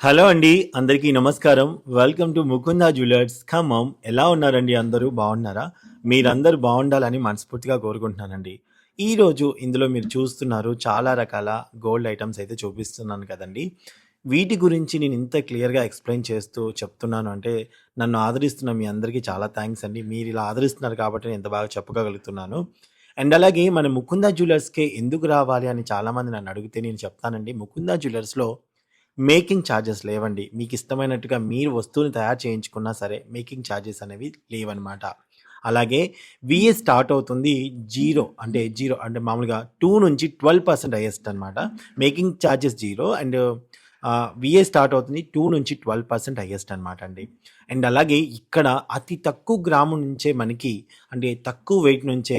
Hello అండి అందరికీ నమస్కారం. Welcome to Mukunda jewellers Khammam ఎలా ఉన్నారండి అందరూ? బాగున్నారా? మీరందరూ బాగుండాలని మనస్ఫూర్తిగా కోరుకుంటున్నానండి. ఈరోజు ఇందులో మీరు చూస్తున్నారు చాలా రకాల గోల్డ్ ఐటమ్స్ అయితే చూపిస్తున్నాను కదండి. వీటి గురించి నేను ఇంత క్లియర్గా ఎక్స్ప్లెయిన్ చేస్తూ చెప్తున్నాను అంటే నన్ను ఆదరిస్తున్న మీ అందరికీ చాలా థ్యాంక్స్ అండి. మీరు ఇలా ఆదరిస్తున్నారు కాబట్టి నేను ఎంత బాగా చెప్పగలుగుతున్నాను. అండ్ అలాగే మన ముకుంద జ్యువెలర్స్కే ఎందుకు రావాలి అని చాలామంది నన్ను అడిగితే నేను చెప్తానండి. ముకుంద జ్యువెలర్స్లో మేకింగ్ ఛార్జెస్ లేవండి. మీకు ఇష్టమైనట్టుగా మీరు వస్తువుని తయారు చేయించుకున్నా సరే మేకింగ్ ఛార్జెస్ అనేవి లేవన్నమాట. అలాగే విఏ స్టార్ట్ అవుతుంది జీరో అంటే జీరో అంటే మామూలుగా టూ నుంచి ట్వెల్వ్ పర్సెంట్ హైయెస్ట్ అనమాట making charges zero and VA start అవుతుంది టూ నుంచి ట్వెల్వ్ పర్సెంట్ హైయెస్ట్ అనమాట అండి. అండ్ అలాగే ఇక్కడ అతి తక్కువ గ్రాము నుంచే మనకి అంటే తక్కువ వెయిట్ నుంచే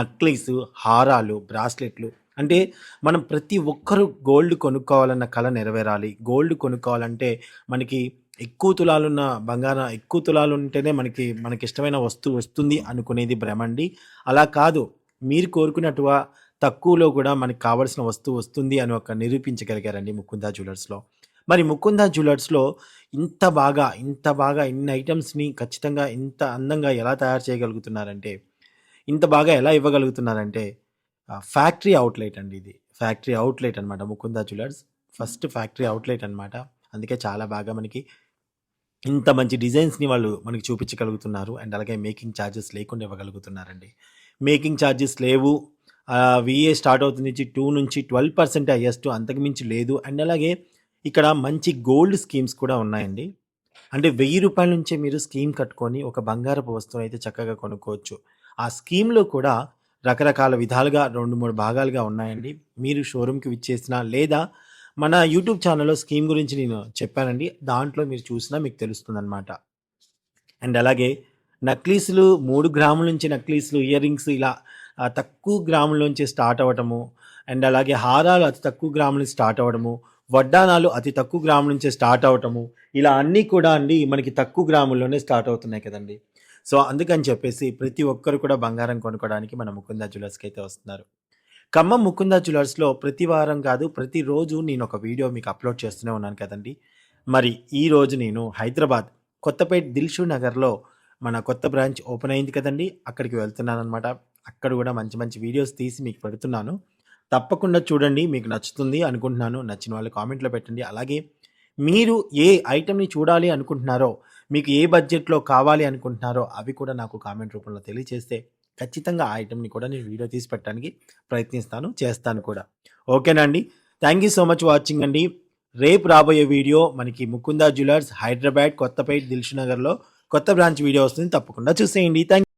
నక్లీస్ హారాలు బ్రాస్లెట్లు అంటే మనం ప్రతి ఒక్కరు గోల్డ్ కొనుక్కోవాలన్న కళ నెరవేరాలి. గోల్డ్ కొనుక్కోవాలంటే మనకి ఎక్కువ తులాలున్న బంగారం ఎక్కువ తులాలు ఉంటేనే మనకి మనకి ఇష్టమైన వస్తువు వస్తుంది అనుకునేది భ్రమండి. అలా కాదు. మీరు కోరుకున్నట్టుగా తక్కువలో కూడా మనకి కావాల్సిన వస్తువు వస్తుంది అని ఒక నిరూపించగలిగారండి ముకుందా జ్యువెలర్స్లో మరి ముకుందా జ్యువెలర్స్లో ఇంత బాగా ఇంత బాగా ఇన్ని ఐటమ్స్ని ఖచ్చితంగా ఇంత అందంగా ఎలా తయారు చేయగలుగుతున్నారంటే ఇంత బాగా ఎలా ఇవ్వగలుగుతున్నారంటే ఫ్యాక్టరీ అవుట్లెట్ అండి ఇది. ఫ్యాక్టరీ అవుట్లెట్ అనమాట Mukunda jewellers. First factory outlet అనమాట అందుకే చాలా బాగా మనకి ఇంత మంచి డిజైన్స్ని వాళ్ళు మనకి చూపించగలుగుతున్నారు. అండ్ అలాగే మేకింగ్ ఛార్జెస్ లేకుండా ఇవ్వగలుగుతున్నారండి. మేకింగ్ ఛార్జెస్ లేవు. విఏ స్టార్ట్ అవుతుంది టూ నుంచి ట్వెల్వ్ పర్సెంట్ హైయెస్ట్ అంతకుమించి లేదు. అండ్ అలాగే ఇక్కడ మంచి గోల్డ్ స్కీమ్స్ కూడా ఉన్నాయండి. అంటే వెయ్యి రూపాయల నుంచే మీరు స్కీమ్ కట్టుకొని ఒక బంగారపు వస్తువు అయితే చక్కగా కొనుక్కోవచ్చు. ఆ స్కీమ్లో కూడా రకరకాల విధాలుగా రెండు మూడు భాగాలుగా ఉన్నాయండి. మీరు షోరూమ్కి విచ్చేసిన లేదా మన యూట్యూబ్ ఛానల్లో స్కీమ్ గురించి నేను చెప్పానండి. దాంట్లో మీరు చూసినా మీకు తెలుస్తుందన్నమాట. అండ్ అలాగే నక్లీసులు మూడు గ్రాముల నుంచి నక్లీసులు ఇయర్ రింగ్స్ ఇలా తక్కువ గ్రాముల నుంచి స్టార్ట్ అవ్వటము అండ్ అలాగే హారాలు అతి తక్కువ గ్రాములు స్టార్ట్ అవ్వడము వడ్డానాలు అతి తక్కువ గ్రాము నుంచే స్టార్ట్ అవటము ఇలా అన్నీ కూడా అండి మనకి తక్కువ గ్రాముల్లోనే స్టార్ట్ అవుతున్నాయి కదండి. సో అందుకని చెప్పేసి ప్రతి ఒక్కరు కూడా బంగారం కొనుక్కోవడానికి మన ముకుంద జ్యువెలర్స్కి అయితే వస్తున్నారు. ఖమ్మం ముకుంద జ్యువెలర్స్లో ప్రతి వారం కాదు ప్రతిరోజు నేను ఒక వీడియో మీకు అప్లోడ్ చేస్తూనే ఉన్నాను కదండి. మరి ఈ రోజు నేను హైదరాబాద్ కొత్తపేట దిల్షు నగర్లో మన కొత్త బ్రాంచ్ ఓపెన్ అయింది కదండి. అక్కడికి వెళ్తున్నాను అనమాట అక్కడ కూడా మంచి మంచి వీడియోస్ తీసి మీకు పెడుతున్నాను. తప్పకుండా చూడండి మీకు నచ్చుతుంది అనుకుంటున్నాను. నచ్చిన వాళ్ళు కామెంట్లో పెట్టండి. అలాగే మీరు ఏ ఐటెంని చూడాలి అనుకుంటున్నారో మీకు ఏ బడ్జెట్లో కావాలి అనుకుంటున్నారో అవి కూడా నాకు కామెంట్ రూపంలో తెలియజేస్తే ఖచ్చితంగా ఆ ఐటెంని కూడా నేను వీడియో తీసి పెట్టడానికి ప్రయత్నిస్తాను చేస్తాను కూడా. ఓకేనా అండి? Thank you so much watching అండి. రేపు రాబోయే వీడియో మనకి ముకుందా జ్యువెలర్స్ హైదరాబాద్ కొత్తపేట దిల్షునగర్లో కొత్త బ్రాంచ్ వీడియో వస్తుంది. తప్పకుండా చూసేయండి. థ్యాంక్